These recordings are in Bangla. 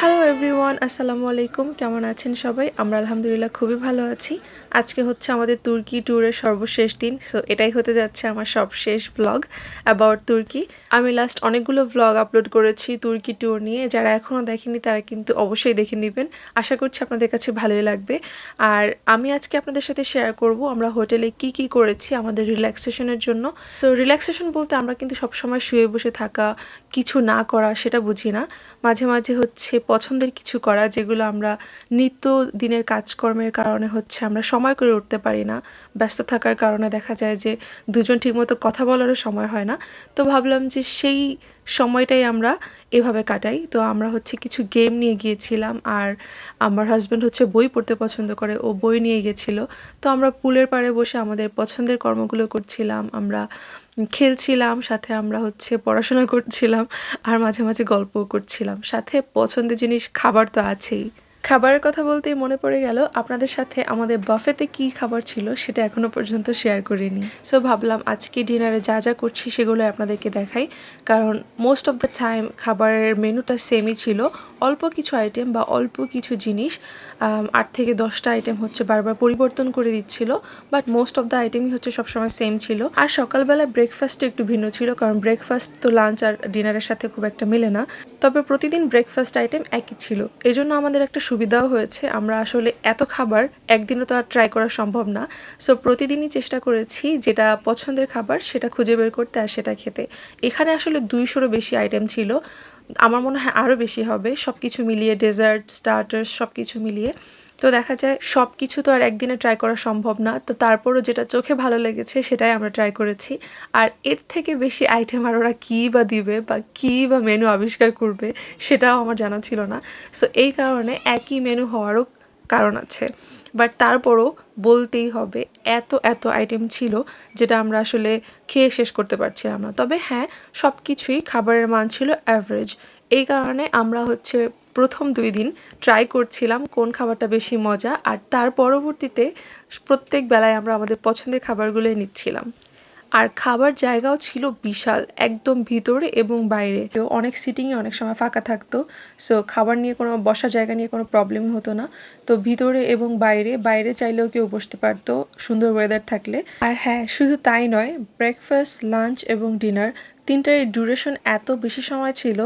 হ্যালো এভরিওয়ান আসসালামু আলাইকুম কেমন আছেন সবাই? আমরা আলহামদুলিল্লাহ খুবই ভালো আছি। আজকে হচ্ছে আমাদের তুর্কি ট্যুরের সর্বশেষ দিন। সো এটাই হতে যাচ্ছে আমার সবশেষ ব্লগ অ্যাবাউট তুর্কি। আমি লাস্ট অনেকগুলো ব্লগ আপলোড করেছি তুর্কি ট্যুর নিয়ে। যারা এখনও দেখেনি তারা কিন্তু অবশ্যই দেখে নেবেন। আশা করছি আপনাদের কাছে ভালোই লাগবে। আর আমি আজকে আপনাদের সাথে শেয়ার করব আমরা হোটেলে কি কি করেছি আমাদের রিল্যাক্সেশনের জন্য। সো রিল্যাক্সেশন বলতে আমরা কিন্তু সবসময় শুয়ে বসে থাকা, কিছু না করা, সেটা বুঝি না। মাঝে মাঝে হচ্ছে পছন্দের কিছু করা, যেগুলো আমরা নিত্য দিনের কাজকর্মের কারণে হচ্ছে আমরা সময় করে উঠতে পারি না। ব্যস্ত থাকার কারণে দেখা যায় যে দুজন ঠিকমতো কথা বলারও সময় হয় না। তো ভাবলাম যে সেই সময়টাই আমরা এভাবে কাটাই। তো আমরা হচ্ছে কিছু গেম নিয়ে গিয়েছিলাম আর আমার হাজব্যান্ড হচ্ছে বই পড়তে পছন্দ করে, ও বই নিয়ে গেছিল তো আমরা পুলের পাড়ে বসে আমাদের পছন্দের কর্মগুলো করছিলাম। আমরা খেলছিলাম, সাথে আমরা হচ্ছে পড়াশোনা করছিলাম আর মাঝে মাঝে গল্পও করছিলাম। সাথে পছন্দের জিনিস খাবার তো আছেই। খাবারের কথা বলতেই মনে পড়ে গেল, আপনাদের সাথে আমাদের বাফেতে কি খাবার ছিল সেটা এখনও পর্যন্ত শেয়ার করিনি। সো ভাবলাম আজকে ডিনারে যা যা করছি সেগুলো আপনাদেরকে দেখাই। কারণ মোস্ট অফ দ্য টাইম খাবারের মেনুটা সেমই ছিল। অল্প কিছু আইটেম বা অল্প কিছু জিনিস আট থেকে দশটা আইটেম হচ্ছে বারবার পরিবর্তন করে দিচ্ছিল বাট মোস্ট অফ দ্য আইটেমই হচ্ছে সবসময় সেম ছিল। আর সকালবেলা ব্রেকফাস্টটা একটু ভিন্ন ছিল, কারণ ব্রেকফাস্ট তো লাঞ্চ আর ডিনারের সাথে খুব একটা মেলে না। তবে প্রতিদিন ব্রেকফাস্ট আইটেম একই ছিল। এজন্য আমাদের একটা সুবিধাও হয়েছে। আমরা আসলে এত খাবার একদিনও তো আর ট্রাই করা সম্ভব না। সো প্রতিদিনই চেষ্টা করেছি যেটা পছন্দের খাবার সেটা খুঁজে বের করতে আর সেটা খেতে। এখানে আসলে দুইশোরও বেশি আইটেম ছিল। আমার মনে হয় আরও বেশি হবে। সব কিছু মিলিয়ে ডেজার্ট স্টার্টার্স সব কিছু মিলিয়ে। তো দেখা যায় সব কিছু তো আর একদিনে ট্রাই করা সম্ভব না। তো তারপরও যেটা চোখে ভালো লেগেছে সেটাই আমরা ট্রাই করেছি। আর এর থেকে বেশি আইটেম আর ওরা কী বা দিবে বা কী বা মেনু আবিষ্কার করবে সেটাও আমার জানা ছিল না। সো এই কারণে একই মেনু হওয়ারও কারণ আছে। বাট তারপরও বলতেই হবে, এত এত আইটেম ছিল যেটা আমরা আসলে খেয়ে শেষ করতে পারছিলাম না। তবে হ্যাঁ সব কিছুই খাবারের মান ছিল অ্যাভারেজ এই কারণে আমরা হচ্ছে প্রথম দুই দিন ট্রাই করছিলাম কোন খাবারটা বেশি মজা, আর তার পরবর্তীতে প্রত্যেক বেলায় আমরা আমাদের পছন্দের খাবারগুলোই নিচ্ছিলাম। আর খাবার জায়গাও ছিল বিশাল, একদম ভিতরে এবং বাইরে। অনেক সিটিংয়ে অনেক সময় ফাঁকা থাকতো সো খাবার নিয়ে কোনো, বসার জায়গা নিয়ে কোনো প্রবলেমই হতো না। তো ভিতরে এবং বাইরে বাইরে চাইলেও কেউ বসতে পারতো, সুন্দর ওয়েদার থাকলে। আর হ্যাঁ শুধু তাই নয় ব্রেকফাস্ট লাঞ্চ এবং ডিনার তিনটার ডিউরেশন এত বেশি সময় ছিল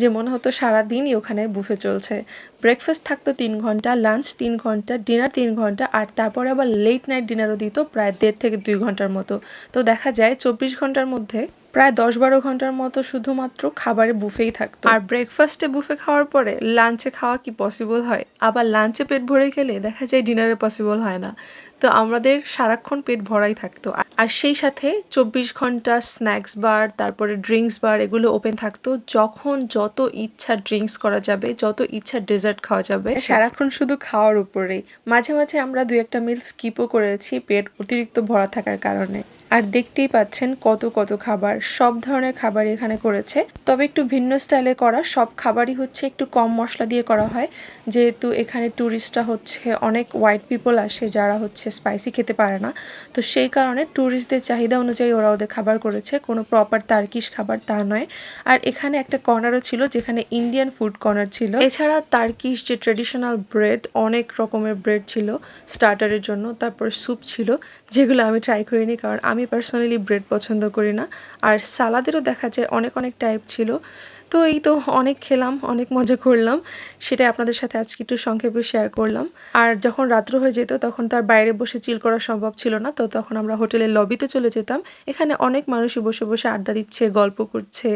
যে মনে হতো সারা দিনই ওখানে বুফে চলছে। ব্রেকফাস্ট থাকতো তিন ঘণ্টা লাঞ্চ তিন ঘণ্টা ডিনার তিন ঘণ্টা, আর তারপরে আবার লেট নাইট ডিনারও দিত প্রায় দেড় থেকে দুই ঘণ্টার মতো। তো দেখা যায় চব্বিশ ঘণ্টার মধ্যে প্রায় দশ বারো ঘণ্টার মতো শুধুমাত্র খাবারে বুফেই থাকতো। আর ব্রেকফাস্টে বুফে খাওয়ার পরে লাঞ্চে খাওয়া কি পসিবল হয়? আবার লাঞ্চে পেট ভরে গেলে দেখা যায় ডিনারে পসিবল হয় না। তো আমাদের সারাক্ষণ পেট ভরাই থাকতো। আর- সেই সাথে চব্বিশ ঘণ্টা স্ন্যাক্স বার তারপরে ড্রিঙ্কস বার এগুলো ওপেন থাকতো। যখন যত ইচ্ছা ড্রিঙ্কস করা যাবে, যত ইচ্ছা ডেজার্ট খাওয়া যাবে, সারাক্ষণ শুধু খাওয়ার উপরেই। মাঝে মাঝে আমরা দু একটা মিল স্কিপও করেছি পেট অতিরিক্ত ভরা থাকার কারণে। আর দেখতেই পাচ্ছেন কত কত খাবার। সব ধরনের খাবারই এখানে করেছে। তবে একটু ভিন্ন স্টাইলে করা সব খাবারই হচ্ছে একটু কম মশলা দিয়ে করা হয়। যেহেতু এখানে ট্যুরিস্টরা হচ্ছে অনেক হোয়াইট পিপল আসে যারা হচ্ছে স্পাইসি খেতে পারে না। তো সেই কারণে ট্যুরিস্টদের চাহিদা অনুযায়ী ওরা ওদের খাবার করেছে। কোনো প্রপার তার্কিশ খাবার তা নয়। আর এখানে একটা কর্নারও ছিল যেখানে ইন্ডিয়ান ফুড কর্নার ছিল। এছাড়া তার্কিশ যে ট্রেডিশনাল ব্রেড অনেক রকমের ব্রেড ছিল স্টার্টারের জন্য। তারপর স্যুপ ছিল, যেগুলো আমি ট্রাই করিনি কারণ আমি পার্সোনালি ব্রেড পছন্দ করি না। আর সালাদেরও দেখা যায় অনেক অনেক টাইপ ছিল। তো এই তো অনেক খেলাম, অনেক মজা করলাম। সেটা আপনাদের সাথে আজকে একটু সংক্ষেপে শেয়ার করলাম। আর যখন রাত্র হয়ে যেত, তখন তার বাইরে বসে চিল করা সম্ভব ছিল না। তো তখন আমরা হোটেলের লবিতে চলে যেতাম। এখানে অনেক মানুষই বসে বসে আড্ডা দিচ্ছে, গল্প করছে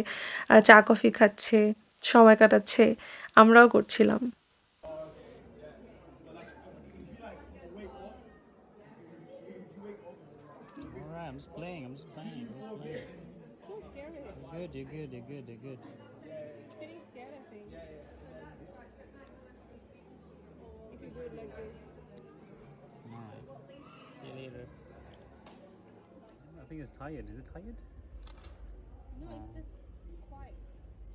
চা কফি খাচ্ছে, সময় কাটাচ্ছে। আমরাও করছিলাম। Just playing, I'm just playing, I'm just playing. Don't scare me. You're good, you're good, you're good, you're good. It's getting scared, I think. If you do it like this. Alright. See you later. I think it's tired. Is it tired? No, Oh. it's just quiet.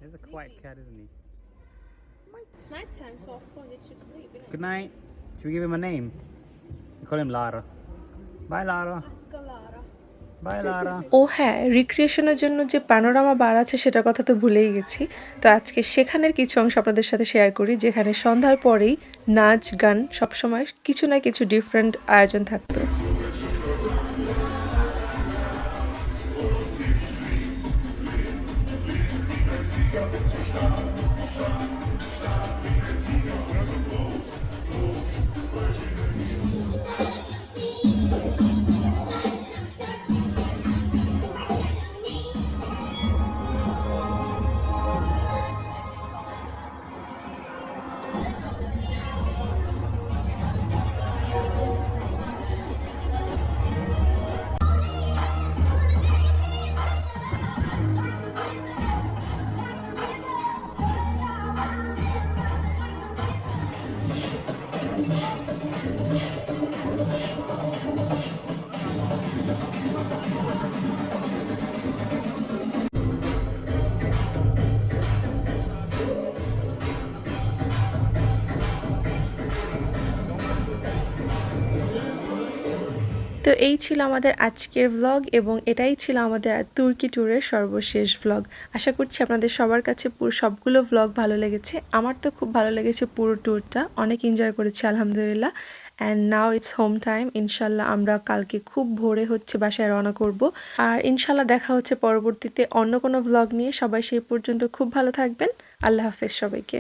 He's a quiet cat, isn't he? It's nighttime, so of course it should sleep. Good night. Should we give him a name? We call him Lara. Bye, Lara. Bye, Lara. ও হ্যাঁ রিক্রিয়েশনের জন্য যে প্যানোরামা বার আছে সেটার কথা তো ভুলেই গেছি। তো আজকে সেখানের কিছু অংশ আপনাদের সাথে শেয়ার করি, যেখানে সন্ধ্যার পরেই নাচ, গান সবসময় কিছু না কিছু ডিফারেন্ট আয়োজন থাকতো। তো এই ছিল আমাদের আজকের ভ্লগ এবং এটাই ছিল আমাদের তুর্কি ট্যুরের সর্বশেষ ভ্লগ আশা করছি আপনাদের সবার কাছে পুরো সবগুলো ভ্লগ ভালো লেগেছে। আমার তো খুব ভালো লেগেছে পুরো ট্যুরটা অনেক এনজয় করেছি, আলহামদুলিল্লাহ। And now it's home time ইনশাল্লাহ আমরা কালকে খুব ভোরে হচ্ছে বাসায় রওনা করব। আর ইনশাল্লাহ দেখা হচ্ছে পরবর্তীতে অন্য কোনো ভ্লগ নিয়ে। সবাই সেই পর্যন্ত খুব ভালো থাকবেন। আল্লাহ হাফেজ সবাইকে।